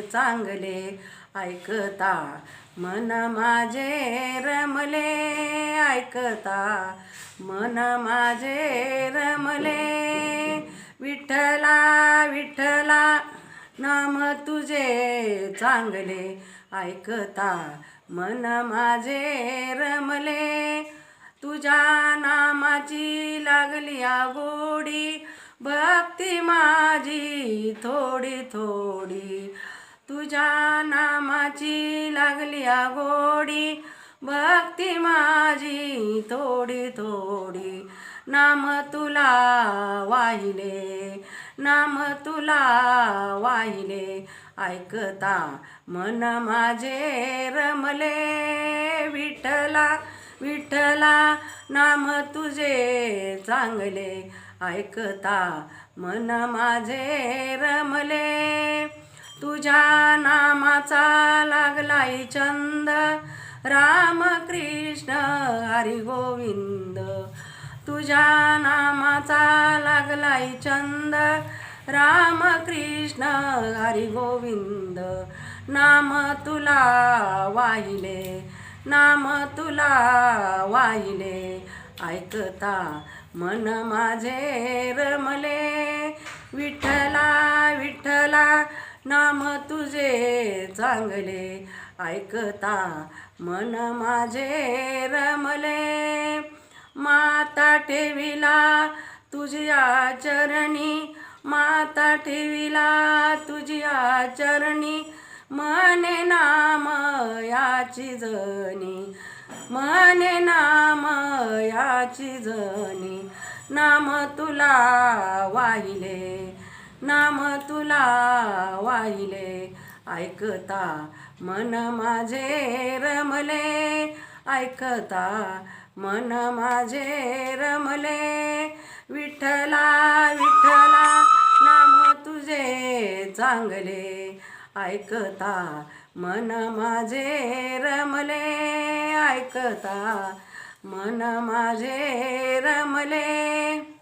चांगले ऐकता मन माझे रमले ऐकता मन माझे रमले. विठ्ठला विठ्ठला नाम तुझे चांगले ऐकता मन माझे रमले. तुझ्या नामाची लागली आगोडी गोडी भक्ती माझी थोडी थोडी. तुझ्या नामाची लागली आ गोडी भक्ती माझी थोडी थोडी. नाम तुला वाहिले नाम तुला वाहिले. ऐकता मन माझे रमले विठला विठ्ठला नाम तुझे चांगले ऐकता मन माझे रमले. तुझ्या नामाचा लागलाय छंद राम कृष्ण हरी गोविंद तुझ्या नामाचा लागलाय छंद राम कृष्ण हरी गोविंद नाम तुला वाहिले नाम तुला वाहिले ऐकता मन माझे रमले. विठ्ठला विठ्ठला नाम तुझे चांगले ऐकता मन माझे रमले. माता ठेविला तुझ्या चरणी माता ठेविला तुझ्या चरणी मने नाम याची जनी. मने नाम याची जनी. नाम तुला वाहिले. नाम तुला वाहिले. ऐकता मन माझे रमले. ऐकता मन माझे रमले. विठ्ठला विठ्ठला नाम तुझे चांगले. ऐकता मन माझे रमले ऐकता मन माझे रमले.